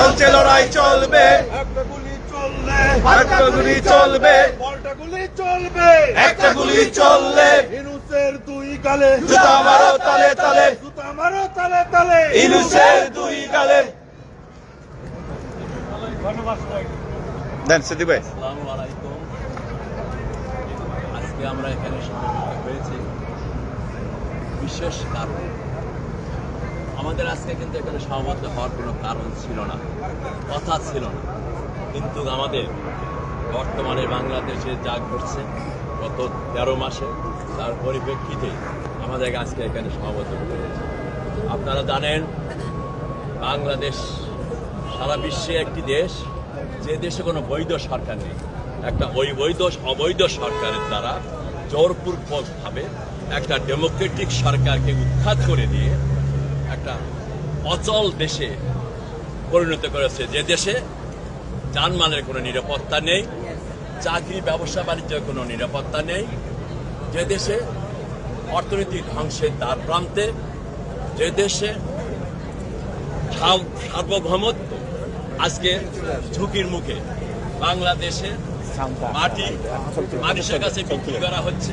চলছে লড়াই চলবে। একটা গুলি চললে একটা গুলি চলবে। বলটা গুলি চলবে। একটা গুলি চললে। ইনুসের দুই গালে। জুতা মারো তালে তালে। জুতা মারো তালে তালে। ইনুসের দুই গালে। দেন সিদ্দিক ভাই। আসসালামু আলাইকুম। আজকে আমরা এখানে সমবেত হয়েছি। বিশেষ কারণ আমাদের আজকে কিন্তু এখানে সমাবদ্ধ হওয়ার কোনো কারণ ছিল না, কথা ছিল না। কিন্তু আমাদের বর্তমানে বাংলাদেশে যা ঘটছে গত তেরো মাসে, তার পরিপ্রেক্ষিতে আমাদের আজকে এখানে সমাবদ্ধ হতে হয়েছে। আপনারা জানেন, বাংলাদেশ সারা বিশ্বে একটি দেশ, যে দেশে কোনো বৈধ সরকার নেই। একটা ওই বৈধ অবৈধ সরকারের দ্বারা জোরপূর্বকভাবে একটা ডেমোক্রেটিক সরকারকে উৎখাত করে দিয়ে অচল দেশে পরিণত করেছে। যে দেশে যানমালের কোনো নিরাপত্তা নেই চাকরি ব্যবসা বাণিজ্যের কোনো নিরাপত্তা নেই যে দেশে অর্থনৈতিক ধ্বংসের দ্বার প্রান্তে যে দেশে সার- সার্বভৌমত্ব আজকে ঝুঁকির মুখে বাংলাদেশে মাটি মানুষের কাছে বিক্রি করা হচ্ছে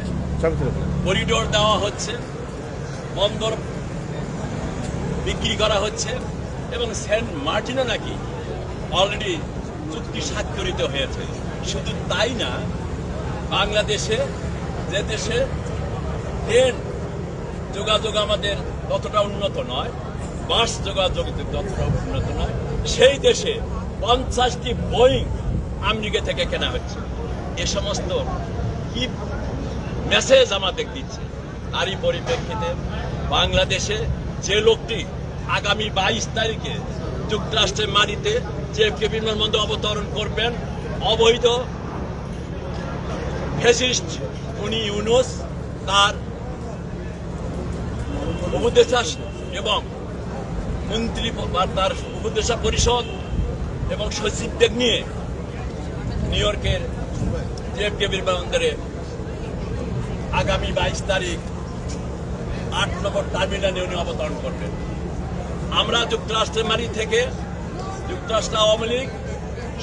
করিডোর দেওয়া হচ্ছে বন্দর বিক্রি করা হচ্ছে এবং সেন্ট মার্টিনও নাকি অলরেডি চুক্তি স্বাক্ষরিত হয়েছে। শুধু তাই না, বাংলাদেশে যে দেশে ট্রেন যোগাযোগ আমাদের ততটা উন্নত নয়, বাস যোগাযোগ ততটা উন্নত নয়, সেই দেশে পঞ্চাশটি বোয়িং আমেরিকা থেকে কেনা হচ্ছে। এ সমস্ত কি মেসেজ আমাদের দিচ্ছে? তারই পরিপ্রেক্ষিতে বাংলাদেশে যে লোকটি আগামী বাইশ তারিখে যুক্তরাষ্ট্রের মাটিতে যে বিমানবন্দর অবতরণ করবেন অবৈধ ফেসিস্ট উনি ইউনুস, তার উপদেষ্টা এবং মন্ত্রী তার উপদেষ্টা পরিষদ এবং সচিবদের নিয়ে নিউ ইয়র্কের জেএফকে বিমানবন্দরে আগামী বাইশ তারিখ আট নম্বর টার্মিনালে উনি অবতরণ করবেন। আমরা যুক্তরাষ্ট্রের মারি থেকে যুক্তরাষ্ট্র আওয়ামী লীগ,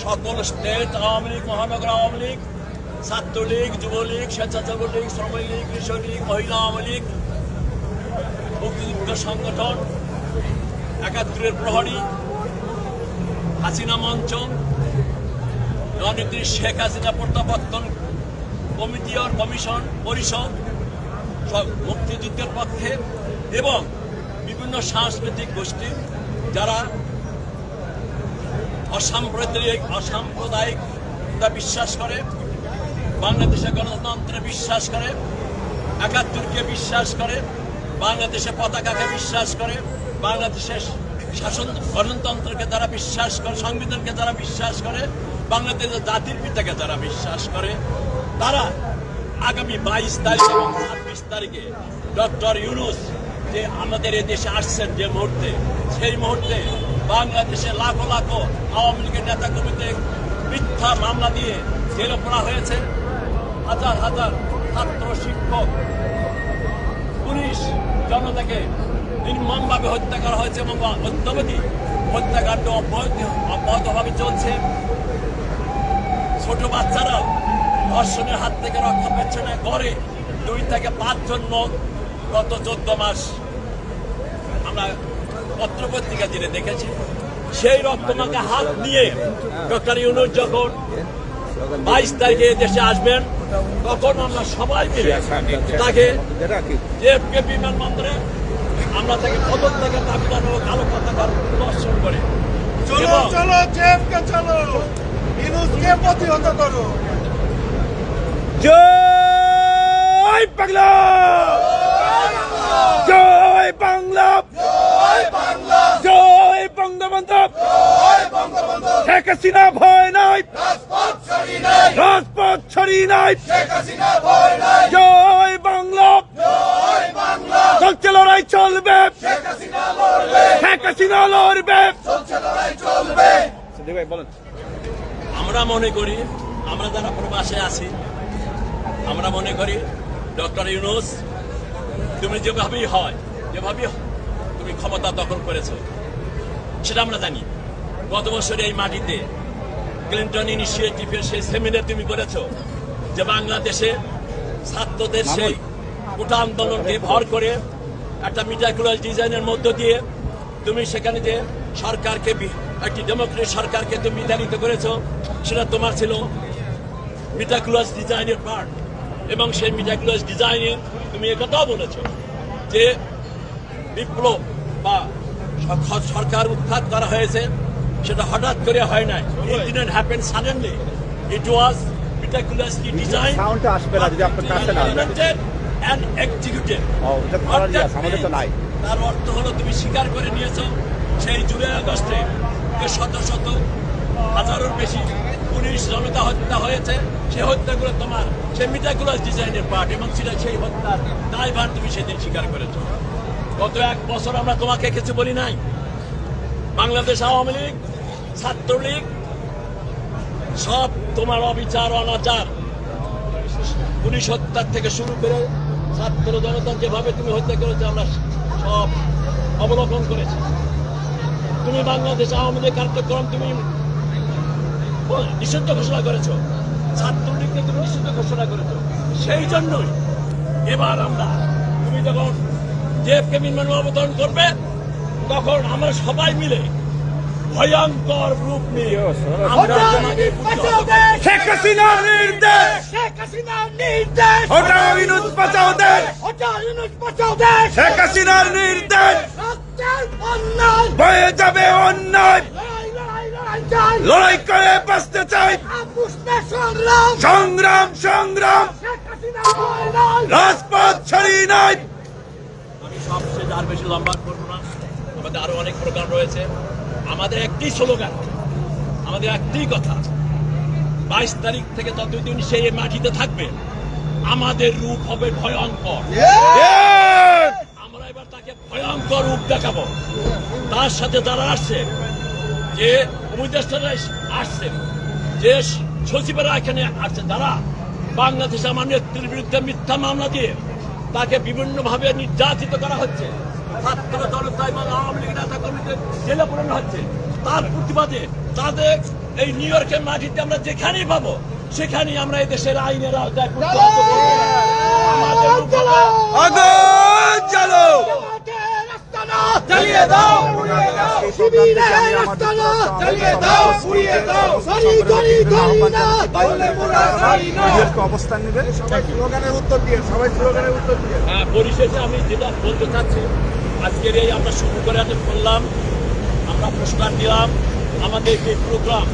সকল স্টেট আওয়ামী লীগ, মহানগর আওয়ামী লীগ, ছাত্রলীগ, যুবলীগ, স্বেচ্ছাসেবক লীগ শ্রমিক লীগ কৃষক লীগ, মহিলা আওয়ামী লীগ, মুক্তিযুদ্ধ সংগঠন, একাত্তরের প্রহরী, হাসিনা মঞ্চ জননেত্রী শেখ হাসিনা প্রত্যাবর্তন কমিটি আর কমিশন, পরিষদ, সব মুক্তিযুদ্ধের পক্ষে এবং বিভিন্ন সাংস্কৃতিক গোষ্ঠী যারা অসাম্প্রদায়িক অসাম্প্রদায়িকতা বিশ্বাস করে বাংলাদেশে গণতন্ত্রে বিশ্বাস করে, একাত্তরকে বিশ্বাস করে বাংলাদেশে পতাকাকে বিশ্বাস করে, বাংলাদেশের শাসন গণতন্ত্রকে যারা বিশ্বাস করে, সংবিধানকে তারা বিশ্বাস করে, বাংলাদেশের জাতির পিতাকে তারা বিশ্বাস করে। তারা আগামী বাইশ তারিখ এবং ছাব্বিশ তারিখে ডক্টর ইউনুস যে আমাদের এই দেশে আসছেন যে মুহূর্তে, সেই মুহূর্তে বাংলাদেশে লাখো লাখো আওয়ামী লীগের নেতা কর্মীদের মিথ্যা মামলা দিয়ে জেলে পড়া হয়েছে। হাজার হাজার ছাত্র, শিক্ষক, পুলিশ জনতাকে নির্মমভাবে হত্যা করা হয়েছে এবং অদ্যাবধি হত্যাকাণ্ড অব্যাহত, অব্যাহতভাবে চলছে। ছোট বাচ্চারাও ধর্ষণের হাত থেকে রক্ষা পাচ্ছে না। গড়ে দুই থেকে পাঁচজন লোক গত চোদ্দ মাস আমরা পত্রপত্রিকা দিনে দেখেছি সেই রক্তমাকে হাত নিয়ে ডক্টর ইউনুস যখন বাইশ তারিখে দেশে আসবেন তখন আমরা সবাই মিলে তাকে জেএফকে বিমানবন্দরে আমরা তাকে পদক থেকে দাবি জানাব কালো পতাকা দর্শন করে। চলো চলো জেফকে চলো ইনুসকে প্রতিহত করো। জয় বাংলা জয় বাংলা জয় বঙ্গবন্ধু শেখ হাসিনা ভয় নাই। রাজপথ ছড়ি নাই। জয় বাংলা। চলছে লড়াই চলবে। শেখ হাসিনা লড়বে। ভাই বলেন। আমরা মনে করি আমরা যারা প্রবাসে আছি আমরা মনে করি ডক্টর ইউনুস তুমি যেভাবেই হয় যেভাবেই তুমি ক্ষমতা দখল করেছ সেটা আমরা জানি। গত বছর এই মাটিতে ক্লিন্টন ইনিশিয়েটিভের সেই সেমিনার তুমি করেছ যে বাংলাদেশে ছাত্রদের সেই কোটা আন্দোলনকে ভর করে একটা মিটাকুলার ডিজাইনের মধ্য দিয়ে তুমি সেখানে যে সরকারকে একটি ডেমোক্রেট সরকারকে তুমি বিতাড়িত করেছ সেটা তোমার ছিল মিটাকুলাস ডিজাইনের পার্ট এবং সেই মিটাকুলাস ডিজাইনে তুমি একথাও বলেছ যে বিপ্লব বা সরকার উৎখাত করা হয়েছে। সেটা হঠাৎ করে হয় নাই। It didn't happen suddenly it was meticulously designed সাউন্ডটা আসবে না যদি আপনার কাছে না implemented and executed. ও, করার ইয়ে আমাদের তো নাই। তার অর্থ হলো তুমি স্বীকার করে নিয়েছো সেই জুলাই আগস্টে যে শত শত হাজারের বেশি পুলিশ জনতা হত্যা হয়েছে সেই হত্যাগুলো তোমার সেই মিটাকুলাস ডিজাইনের পার্ট এবং সেটা সেই হত্যার দায়ভার তুমি সেদিন স্বীকার করেছ। গত এক বছর আমরা তোমাকে কিছু বলি নাই। বাংলাদেশ আওয়ামী লীগ, ছাত্রলীগ, সব তোমার অবিচার, অনাচার। পুলিশ হত্যার থেকে শুরু করে ছাত্র জনতা যেভাবে তুমি হত্যা করেছ, আমরা সব অবলোকন করেছি। তুমি বাংলাদেশ আওয়ামী লীগ কার্যক্রম তুমি নিষিদ্ধ ঘোষণা করেছ। ছাত্রলীগকে তুমি নিষিদ্ধ ঘোষণা করেছ। সেই জন্যই এবার আমরা, তুমি যখন জেএফকে বিমানে অবতরণ করবে তখন আমরা সবাই মিলে ভয়ঙ্কর রূপ নিয়ে আমরা। শেখ হাসিনার নির্দেশ! শেখ হাসিনার নির্দেশ! হটাও ইনুস বাঁচাও দেশ! হটাও ইউনুস বাঁচাও দেশ! শেখ হাসিনার নির্দেশ! অন্যায় বয়ে যাবে অন্যায়! লড়াই লড়াই লড়াই চাই! লড়াই করে বাঁচতে চাই! সংগ্রাম সংগ্রাম! হাসিনা রাজপথ ছাড়ি নাই! আমি সবচেয়ে আর বেশি লম্বা করব না। আমাদের আরও অনেক প্রোগ্রাম রয়েছে। আমাদের একটি স্লোগান আমাদের একটি কথা, বাইশ তারিখ থেকে ততদিন সেই মাটিতে থাকবে। আমাদের রূপ হবে ভয়ঙ্কর। আমরা এবার তাকে ভয়ঙ্কর রূপ দেখাবো। তার সাথে যারা আসছে, যে উপদেষ্টারা আসছে, যে সচিবেরা এখানে আসছে যারা বাংলাদেশে আমার নেত্রীর বিরুদ্ধে মিথ্যা মামলা দিয়ে তাকে বিভিন্নভাবে নির্যাতিত করা হচ্ছে। ছাত্র জনতা এবং আওয়ামী লীগ নেতা কর্মীদের জেলে পড়ানো হচ্ছে। তার প্রতিবাদে তাদের এই নিউ ইয়র্কের মাটিতে আমরা যেখানেই পাবো সেখানেই আমরা এই দেশের আইনের আওতায় দাও! অবস্থান নেবেন। স্লোগানের উত্তর দিয়ে সবাই স্লোগানের উত্তর দিয়ে। হ্যাঁ, পরিশেষে আমি যেটা বলতে চাচ্ছি আজকের এই আমরা শুরু করে করলাম আমরা পুরস্কার দিলাম। আমাদের যে প্রোগ্রাম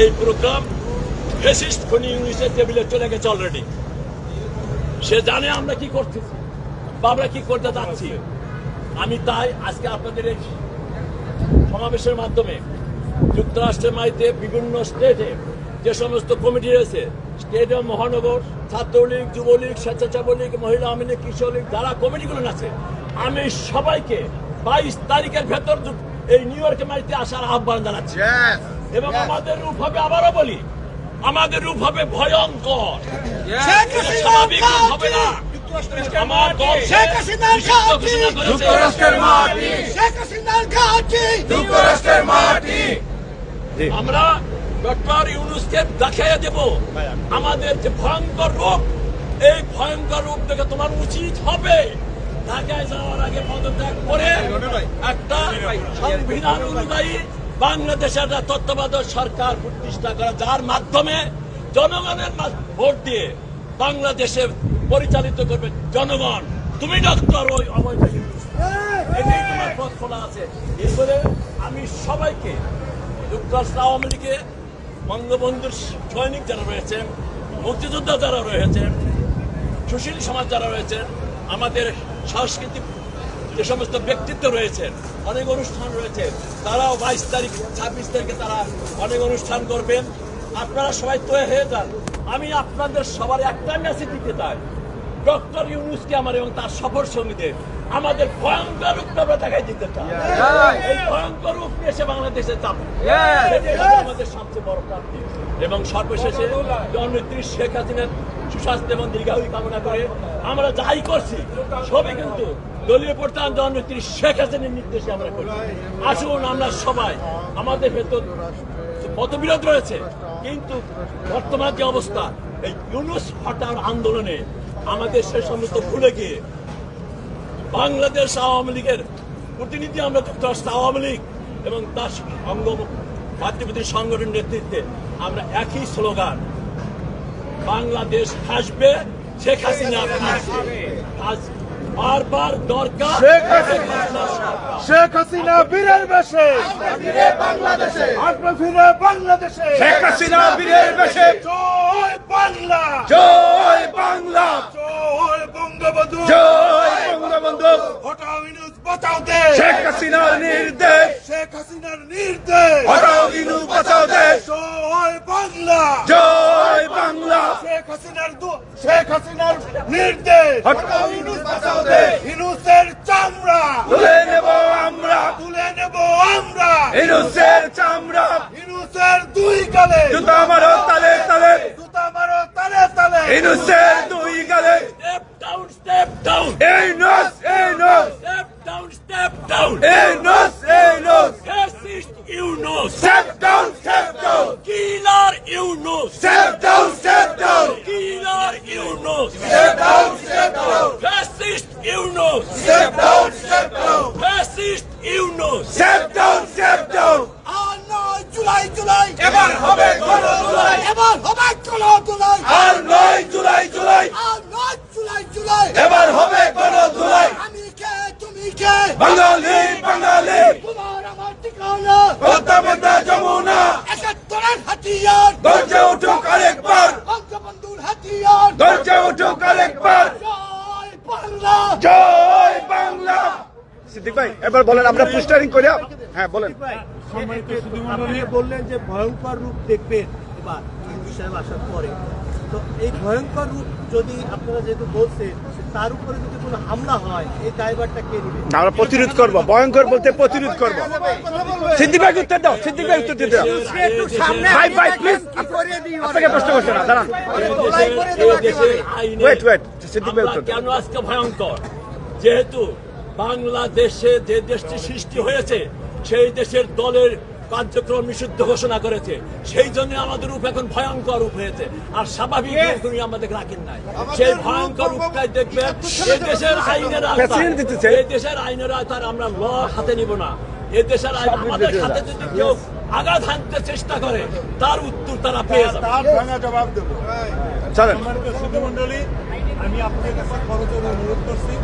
এই প্রোগ্রাম ফেসিস্ট খনি ইংলিশের টেবিলে চলে গেছে অলরেডি সে জানে আমরা কি করতেছি, বা আমরা কি করতে যাচ্ছি। আমি তাই আজকে আপনাদের এই সমাবেশের মাধ্যমে, যুক্তরাষ্ট্রের মাইতে বিভিন্ন স্টেটে যে সমস্ত কমিটি রয়েছে স্টেট মহানগর, ছাত্রলীগ, যুবলীগ স্বেচ্ছাসেবক মহিলা আওয়ামী লীগ, কৃষক লীগ, যারা কমিটিগুলো আছে আমি সবাইকে বাইশ তারিখের ভেতর এই নিউ ইয়র্কে মাইতে আসার আহ্বান জানাচ্ছি। এবং আমাদের রূপ হবে আবারও বলি আমাদের রূপ হবে ভয়ঙ্কর। স্বাভাবিক হবে না। আমার দল শেখ হাসিনার নিষিদ্ধ ঘাঁটি ঘোষণা করেছে। যুক্তরাষ্ট্রের মাটি! শেখ হাসিনার যুক্তরাষ্ট্রের মাটি! আমরা ডক্টর ইউনুসকে দেখিয়ে দেব। আমাদের যে ভয়ঙ্কর রূপ এই ভয়ঙ্কর রূপ দেখে তোমার উচিত হবে। ঢাকায় যাওয়ার আগে পদত্যাগ করে একটা সংবিধান অনুযায়ী বাংলাদেশে একটা তত্ত্বাবধায়ক সরকার প্রতিষ্ঠা করা, যার মাধ্যমে জনগণের ভোট দিয়ে বাংলাদেশে পরিচালিত করবে জনগণ। তুমি ডক্টর ওই খোলা আছে। আমি সবাইকে যুক্তরাষ্ট্র আওয়ামী লীগে বঙ্গবন্ধুর সৈনিক যারা রয়েছেন, মুক্তিযোদ্ধা যারা রয়েছেন, সুশীল সমাজ যারা রয়েছেন আমাদের সাংস্কৃতিক যে সমস্ত ব্যক্তিত্ব রয়েছেন অনেক অনুষ্ঠান রয়েছে তারাও বাইশ তারিখ ছাব্বিশ তারিখে তারা অনেক অনুষ্ঠান করবেন। আপনারা সবাই তৈরি হয়ে যান। আমি আপনাদের সবার একটা মেসেজ দিতে চাই। ডক্টর ইউনুসকে আমার এবং তার সফর সঙ্গীদের আমাদের ভয়ঙ্কর রূপটা আমরা দেখাই দিতে চাই। এই ভয়ঙ্কর রূপ নিয়ে এসে বাংলাদেশে চাপ আমাদের সবচেয়ে বড় প্রাপ্তি এবং সর্বশেষে জননেত্রী শেখ হাসিনার সুস্বাস্থ্য এবং দীর্ঘায়ু কামনা করে আমরা যাই করছি, সবই কিন্তু দলীয় প্রধান জননেত্রী শেখ হাসিনার নির্দেশে আমরা করছি। আসুন আমরা সবাই আমাদের ভেতর মতবিরোধ রয়েছে, কিন্তু বর্তমান যে অবস্থা, এই ইউনুস হটার আন্দোলনে আমাদের সে সমস্ত ভুলে গিয়ে বাংলাদেশ আওয়ামী লীগের প্রতিনিধি আমরা যুক্তরাষ্ট্র আওয়ামী লীগ এবং তার অঙ্গ মাতৃপতি সংগঠনের নেতৃত্বে আমরা একই স্লোগান বাংলাদেশ হাসবে শেখ হাসিনা বারবার দরকার শেখ হাসিনা। সরকার। শেখ হাসিনা বীরের বেশে। বাংলাদেশে। আসবে ফিরে বাংলাদেশে। শেখ হাসিনা বীরের বেশে। জয় বাংলা। জয় বাংলা। জয় বঙ্গবন্ধু। জয় বঙ্গবন্ধু। হটাও ইনুস বাঁচাও দেশ। শেখ হাসিনার নির্দেশ। শেখ হাসিনার নির্দেশ। হটাও ইনুস বাঁচাও দেশ। জয় বাংলা। জয় শেখ হাসিনার দু- শেখ হাসিনার নির্দেশ। ইনুসের চামড়া। তুলে নেব আমরা। তুলে নেব আমরা। ইনুসের চামড়া। ইনুসের দুই গালে। জুতা মারো তালে তালে। জুতা মারো তালে তালে। ইনুসের দুই গালে। Step down, step down, এই নস এই নস। Step down, step down. এই নস এই নস। Step down step down killer Yunus, step down step down killer Yunus, step down step down fascist Yunus, step down step down fascist Yunus. Step down step down আর নয় July July এবার হবে গণ জুলাই এবার হবে কোন জুলাই আর নয় জুলাই জুলাই আর নয় জুলাই জুলাই এবার হবে গণ জুলাই আমি কে তুমি কে বাঙালি বাঙালি তোমার আমার ঠিকানা পদ্মা পদ্মা যমুনা। একাত্তরের হাতিয়ার। গর্জে উঠুক আরেকবার। বঙ্গবন্ধুর হাতিয়ার। গর্জে উঠুক আরেকবার। জয় বাংলা। জয় বাংলা। সিদ্দিক ভাই এবার বলেন আমরা পোস্টারিং করি হ্যাঁ বলেন। বললেন যে ভয়ঙ্কর রূপ দেখবেন এবার সাহেব আসার পরে। তো এই ভয়ঙ্কর রূপ যদি আপনারা যেহেতু বলছেন তার উপরে যদি কোনো হামলা হয় এই দায়ভারটা কে নেবে? আমরা প্রতিরোধ করব ভয়ঙ্কর বলতে প্রতিরোধ করব। সিদ্দিক ভাই উত্তর দাও সিদ্দিক ভাই উত্তর দিতে দাও। ভাই ভাই প্লিজ আপনাকে প্রশ্ন করছে না দাঁড়ান। Wait, সিদ্দিক ভাই উত্তর কেন আজকে ভয়ঙ্কর? যেহেতু বাংলাদেশে যে দেশটি সৃষ্টি হয়েছে সেই দেশের দলের কার্যক্রম নিষিদ্ধ ঘোষণা করেছে। সেই জন্য আমাদের রূপ এখন ভয়ঙ্কর রূপ হয়েছে। আর স্বাভাবিক রূপগুলি আমাদের রাখেন নাই। সেই ভয়ঙ্কর রূপটাই দেখবেন এই দেশের আইনের এই দেশের আইনের আমরা ল হাতে নিব না। এই দেশের আইন আমাদের হাতে যদি কেউ আঘাত হানতে চেষ্টা করে তার উত্তর তারা পেয়ে যাবে। চলেন। সম্মানিত সুধীমণ্ডলী আমি আপনাদের কাছে করজোর অনুরোধ করছি।